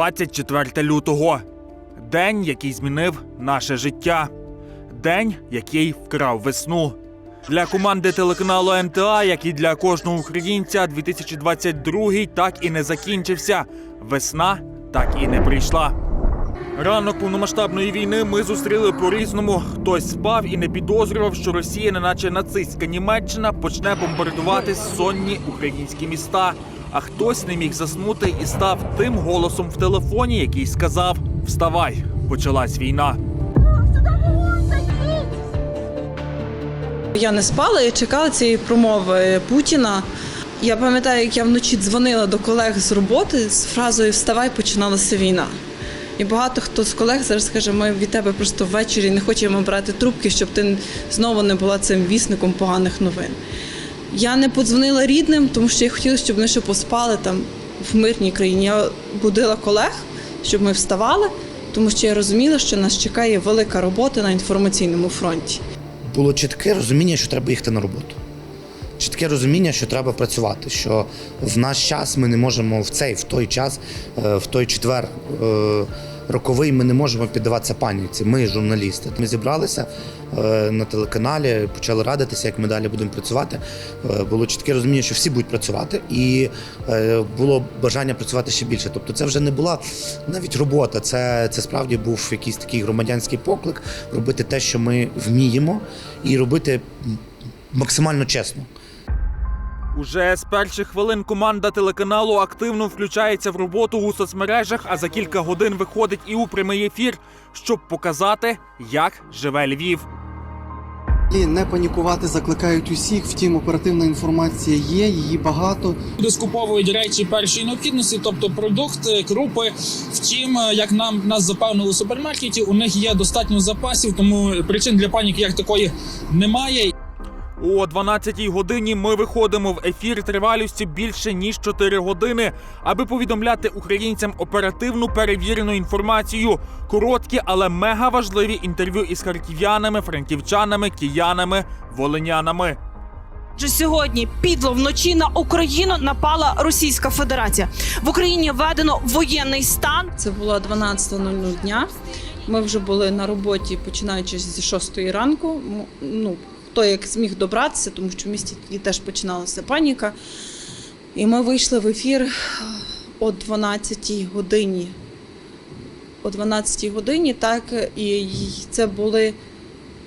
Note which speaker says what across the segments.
Speaker 1: 24 лютого. День, який змінив наше життя. День, який вкрав весну. Для команди телеканалу НТА, як і для кожного українця, 2022 так і не закінчився. Весна так і не прийшла. Ранок повномасштабної війни ми зустріли по-різному. Хтось спав і не підозрював, що Росія, неначе нацистська Німеччина, почне бомбардувати сонні українські міста. А хтось не міг заснути і став тим голосом в телефоні, який сказав: Вставай, почалась війна.
Speaker 2: Я не спала і чекала цієї промови Путіна. Я пам'ятаю, як я вночі дзвонила до колег з роботи з фразою Вставай, починалася війна. І багато хто з колег зараз каже, ми від тебе просто ввечері не хочемо брати трубки, щоб ти знову не була цим вісником поганих новин. Я не подзвонила рідним, тому що я хотіла, щоб вони ще поспали там в мирній країні. Я будила колег, щоб ми вставали, тому що я розуміла, що нас чекає велика робота на інформаційному фронті.
Speaker 3: було чітке розуміння, що треба їхати на роботу. Чітке розуміння, що треба працювати. Що в наш час ми не можемо в цей, в той час, е, в той четвер е, роковий, ми не можемо піддаватися паніці. Ми журналісти. Ми зібралися е, на телеканалі, почали радитися, як ми далі будемо працювати. Е, Було чітке розуміння, що всі будуть працювати, і е, було бажання працювати ще більше. Тобто, це вже не була навіть робота. Це, це справді був якийсь такий громадянський поклик робити те, що ми вміємо, і робити максимально чесно.
Speaker 1: Уже з перших хвилин команда телеканалу активно включається в роботу у соцмережах, а за кілька годин виходить і у прямий ефір, щоб показати, як живе Львів.
Speaker 4: І не панікувати закликають усіх. Втім, оперативна інформація є, її багато.
Speaker 5: Люди скуповують речі першої необхідності, тобто продукти, крупи. Втім, е, як нам нас запевнили у супермаркеті, у них є достатньо запасів, тому причин для паніки як такої немає.
Speaker 1: О 12-й годині ми виходимо в ефір тривалістю більше ніж 4 години, аби повідомляти українцям оперативну перевірену інформацію. Короткі, але мега важливі інтерв'ю із харків'янами, франківчанами, киянами, волинянами.
Speaker 6: Вже сьогодні підло вночі на Україну напала Російська Федерація. В Україні введено воєнний стан.
Speaker 2: Це було 12.00 дня. Ми вже були на роботі, починаючи зі 6 ранку. Ну, хто як зміг добратися, тому що в місті тоді теж починалася паніка. І ми вийшли в ефір о 12 годині. О 12 годині, так, і це були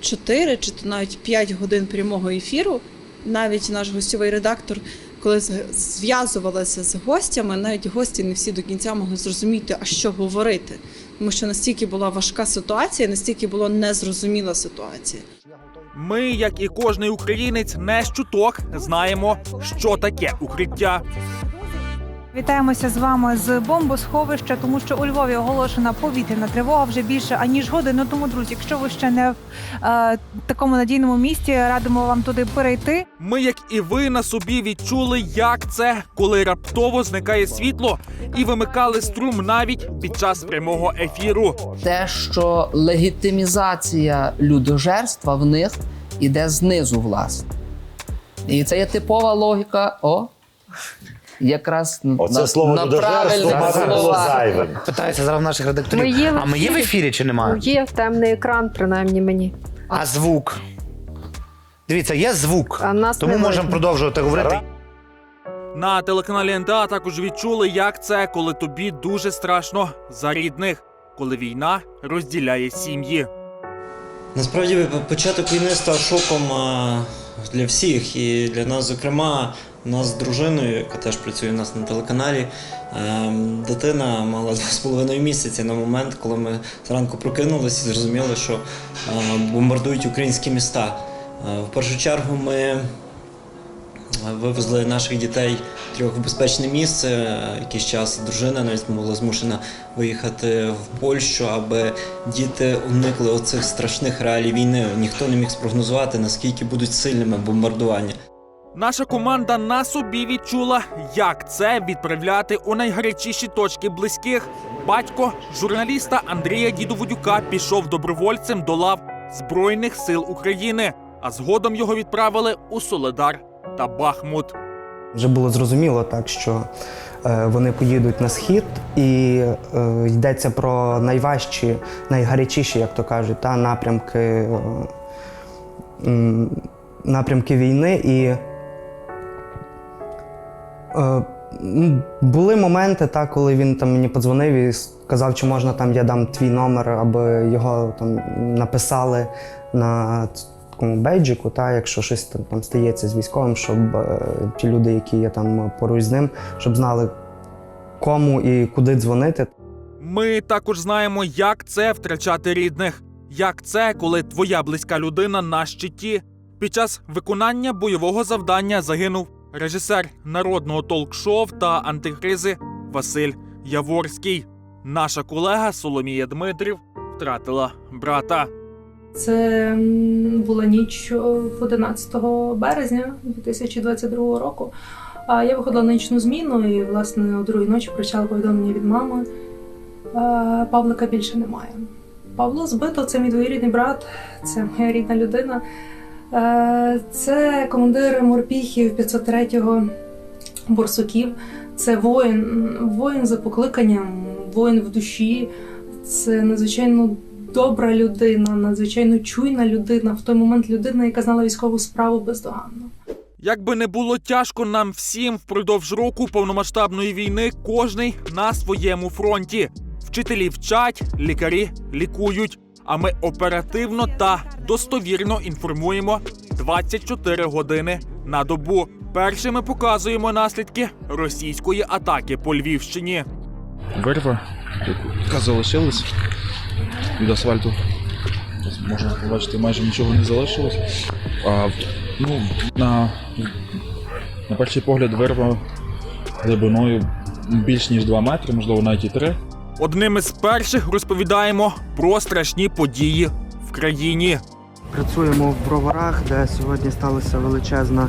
Speaker 2: 4 чи то навіть 5 годин прямого ефіру. Навіть наш гостьовий редактор, коли зв'язувалася з гостями, навіть гості не всі до кінця могли зрозуміти, а що говорити. Тому що настільки була важка ситуація, настільки була незрозуміла ситуація.
Speaker 1: Ми, як і кожний українець, не з чуток знаємо, що таке укриття.
Speaker 7: Вітаємося з вами з бомбосховища, тому що у Львові оголошена повітряна тривога вже більше аніж годину. Тому, друзі, якщо ви ще не в е, такому надійному місці, радимо вам туди перейти.
Speaker 1: Ми, як і ви, на собі відчули, як це, коли раптово зникає світло, і вимикали струм навіть під час прямого ефіру.
Speaker 8: те, що легітимізація людожерства в них іде знизу, власне. І це є типова логіка. О, якраз
Speaker 9: Оце
Speaker 8: на,
Speaker 9: слово
Speaker 8: на правильних
Speaker 9: було зайвим.
Speaker 3: Питаюся зараз в наших редакторів.
Speaker 10: Ми є в
Speaker 3: а ми є в
Speaker 10: ефірі?
Speaker 3: чи немає?
Speaker 10: Ну, є темний екран, принаймні мені.
Speaker 3: А звук. Дивіться, є звук.
Speaker 10: А нас
Speaker 3: Тому
Speaker 10: не
Speaker 3: можемо
Speaker 10: видно.
Speaker 3: продовжувати говорити.
Speaker 1: На телеканалі НТА також відчули, як це, коли тобі дуже страшно за рідних, коли війна розділяє сім'ї.
Speaker 11: Насправді початок війни став шоком а, для всіх, і для нас, зокрема, у нас з дружиною, яка теж працює у нас на телеканалі. ем, Дитина мала два з половиною місяці на момент, коли ми зранку прокинулися і зрозуміли, що бомбардують українські міста. В першу чергу ми вивезли наших дітей трьох в безпечне місце. Якийсь час дружина навіть була змушена виїхати в Польщу, аби діти уникли оцих страшних реалій війни. Ніхто не міг спрогнозувати, наскільки будуть сильними бомбардування.
Speaker 1: Наша команда на собі відчула, як це відправляти у найгарячіші точки близьких. Батько журналіста Андрія Дідоводюка пішов добровольцем до лав Збройних сил України, а згодом його відправили у Соледар та Бахмут.
Speaker 9: Вже було зрозуміло так, що е, вони поїдуть на схід, і е, йдеться про найважчі, найгарячіші, як то кажуть, та, напрямки, е, напрямки війни. І були моменти, та, коли він там мені подзвонив і сказав, чи можна там я дам твій номер, аби його там написали на такому бейджику, та, якщо щось там, там стається з військовим, щоб е, ті люди, які є там поруч з ним, щоб знали, кому і куди дзвонити.
Speaker 1: Ми також знаємо, як це втрачати рідних, як це, коли твоя близька людина на щиті. Під час виконання бойового завдання загинув режисер народного толк-шоу та антикризи Василь Яворський. Наша колега Соломія Дмитрів втратила брата.
Speaker 12: Це була ніч о, 11 березня 2022 року. А я виходила на нічну зміну і, власне, о другій ночі прочитала повідомлення від мами. Павлика більше немає. Павло збито, це мій двоюрідний брат, це моя рідна людина. Е, Це командир морпіхів 503-го Борсуків. Це воїн, воїн за покликанням, воїн в душі. Це надзвичайно добра людина, надзвичайно чуйна людина, в той момент людина, яка знала військову справу бездоганно.
Speaker 1: Як би не було тяжко нам всім впродовж року повномасштабної війни, кожний на своєму фронті. Вчителі вчать, лікарі лікують. А ми оперативно та достовірно інформуємо 24 години на добу. Першими показуємо наслідки російської атаки по Львівщині.
Speaker 13: Вирва, яка залишилась від асфальту. Можна побачити, майже нічого не залишилось. А, ну, на, на перший погляд вирва глибиною більш ніж 2 метри, можливо, навіть і 3.
Speaker 1: Одним із перших розповідаємо про страшні події в країні.
Speaker 9: Працюємо в броварах, де сьогодні сталася величезна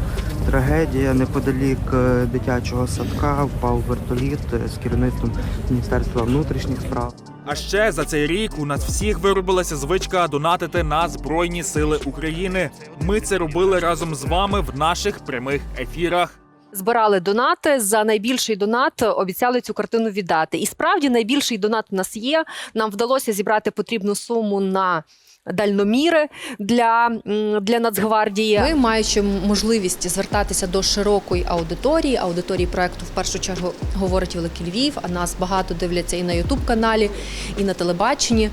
Speaker 9: трагедія. Неподалік е, дитячого садка впав вертоліт е, з керівництвом Міністерства внутрішніх справ.
Speaker 1: А ще за цей рік у нас всіх виробилася звичка донатити на Збройні Сили України. Ми це робили разом з вами в наших прямих ефірах.
Speaker 10: Збирали донати. За найбільший донат обіцяли цю картину віддати. І справді найбільший донат у нас є. Нам вдалося зібрати потрібну суму на. Дальноміри для, для Нацгвардії.
Speaker 14: Ми, маючи можливість звертатися до широкої аудиторії, аудиторії проекту в першу чергу говорить Великий Львів, а нас багато дивляться і на Ютуб каналі, і на телебаченні.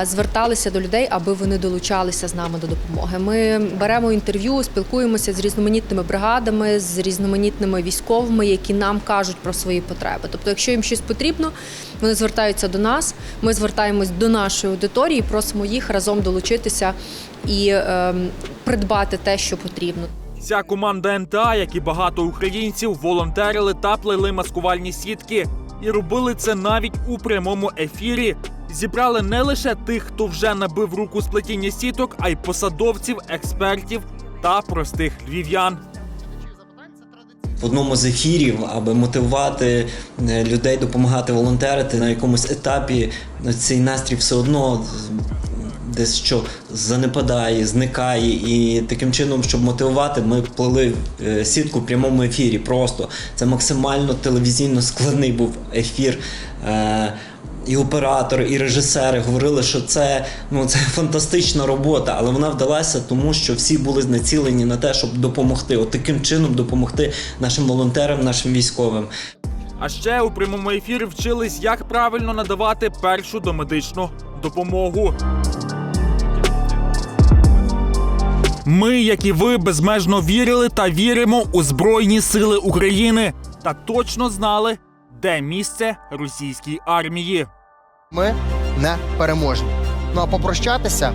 Speaker 14: е, Зверталися до людей, аби вони долучалися з нами до допомоги. Ми беремо інтерв'ю, спілкуємося з різноманітними бригадами, з різноманітними військовими, які нам кажуть про свої потреби. Тобто, якщо їм щось потрібно, вони звертаються до нас. Ми звертаємось до нашої аудиторії, просимо їх разом долучитися і ем, придбати те, що потрібно.
Speaker 1: Ця команда НТА, як і багато українців, волонтерили та плели маскувальні сітки. І робили це навіть у прямому ефірі. Зібрали не лише тих, хто вже набив руку з плетіння сіток, а й посадовців, експертів та простих львів'ян.
Speaker 11: в одному з ефірів, аби мотивувати е, людей допомагати волонтерити на якомусь етапі, цей настрій все одно десь що занепадає, зникає. І таким чином, щоб мотивувати, ми плели е, сітку в прямому ефірі. Просто це максимально телевізійно складний був ефір. Е, і оператори, і режисери говорили, що це, ну, це фантастична робота, але вона вдалася, тому що всі були націлені на те, щоб допомогти. От таким чином допомогти нашим волонтерам, нашим військовим.
Speaker 1: А ще у прямому ефірі вчились, як правильно надавати першу домедичну допомогу. Ми, як і ви, безмежно вірили та віримо у Збройні Сили України та точно знали, де місце російській армії.
Speaker 15: Ми не переможні. Ну а попрощатися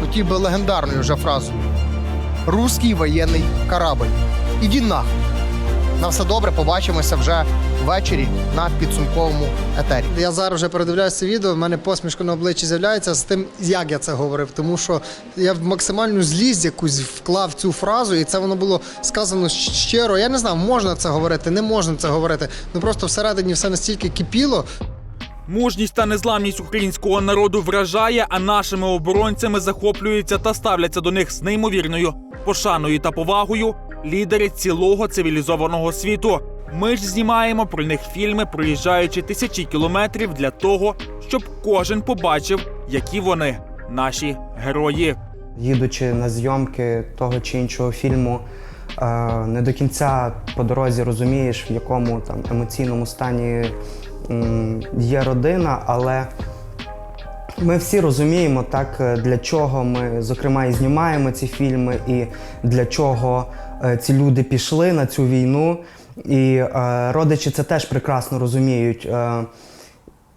Speaker 15: хотів би легендарною вже фразою: Руський воєнний корабль. Іди нахуй. На все добре, побачимося вже ввечері на підсумковому етері. Я зараз вже передивляюся це відео. в мене посмішка на обличчі з'являється з тим, як я це говорив. Тому що я в максимальну злість якусь вклав цю фразу, і це воно було сказано щиро. Я не знаю, можна це говорити, не можна це говорити. Ну просто всередині все настільки кипіло.
Speaker 1: Мужність та незламність українського народу вражає, а нашими оборонцями захоплюються та ставляться до них з неймовірною пошаною та повагою лідери цілого цивілізованого світу. Ми ж знімаємо про них фільми, проїжджаючи тисячі кілометрів для того, щоб кожен побачив, які вони наші герої.
Speaker 9: Їдучи на зйомки того чи іншого фільму, е, не до кінця по дорозі розумієш, в якому там емоційному стані є родина, але ми всі розуміємо, так, е, для чого ми, зокрема, і знімаємо ці фільми, і для чого ці люди пішли на цю війну. І е, родичі це теж прекрасно розуміють. Е,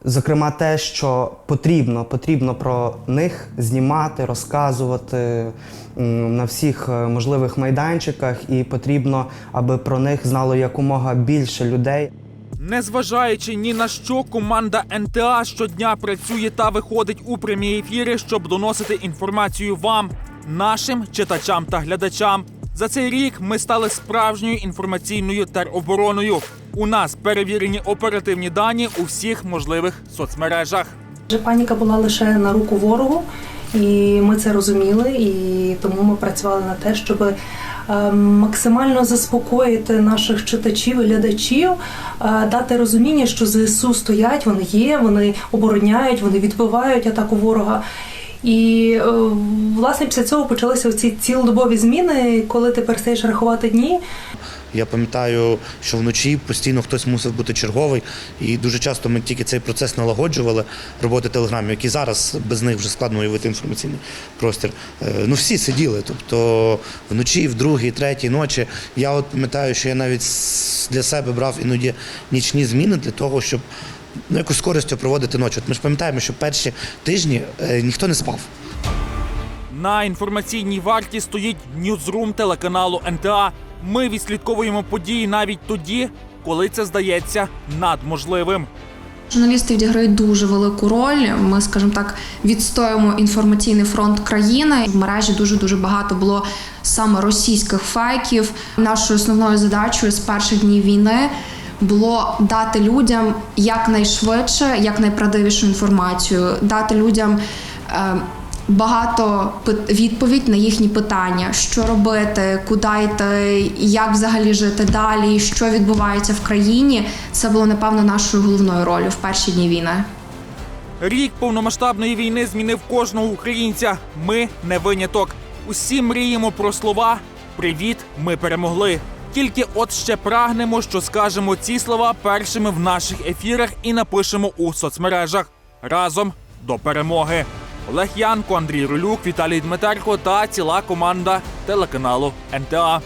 Speaker 9: Зокрема, те, що потрібно, потрібно про них знімати, розказувати на всіх е, можливих майданчиках, і потрібно, аби про них знало якомога більше людей.
Speaker 1: Незважаючи ні на що, команда НТА щодня працює та виходить у прямі ефіри, щоб доносити інформацію вам, нашим читачам та глядачам. За цей рік ми стали справжньою інформаційною теробороною. У нас перевірені оперативні дані у всіх можливих соцмережах.
Speaker 12: Вже паніка була лише на руку ворогу, і ми це розуміли. І тому ми працювали на те, щоб е, максимально заспокоїти наших читачів і глядачів, е, дати розуміння, що ЗСУ стоять, вони є, вони обороняють, вони відбивають атаку ворога. І е, власне після цього почалися ці цілодобові зміни, коли ти перестаєш рахувати дні.
Speaker 3: Я пам'ятаю, що вночі постійно хтось мусив бути черговий, і дуже часто ми тільки цей процес налагоджували роботи телеграмів, які зараз без них вже складно уявити інформаційний простір. Е, Ну всі сиділи. Тобто вночі, в другій, третій ночі. Я от пам'ятаю, що я навіть для себе брав іноді нічні зміни для того, щоб ну, якось з користю проводити ночі. От ми ж пам'ятаємо, що перші тижні е, ніхто не спав.
Speaker 1: На інформаційній варті стоїть ньюзрум телеканалу НТА. Ми відслідковуємо події навіть тоді, коли це здається надможливим.
Speaker 16: Журналісти відіграють дуже велику роль. Ми, скажімо так, відстоюємо інформаційний фронт країни. В мережі дуже дуже багато було саме російських фейків. Нашою основною задачею з перших днів війни було дати людям якнайшвидше, якнайправдивішу інформацію, дати людям. Е, Багато відповідь на їхні питання: що робити, куди йти, як взагалі жити далі, що відбувається в країні. Це було напевно нашою головною ролью в перші дні війни.
Speaker 1: Рік повномасштабної війни змінив кожного українця. Ми не виняток. Усі мріємо про слова Привіт, ми перемогли. Тільки от ще прагнемо, що скажемо ці слова першими в наших ефірах і напишемо у соцмережах разом до перемоги. Олег Янко, Андрій Рулюк, Віталій Дмитерко та ціла команда телеканалу НТА.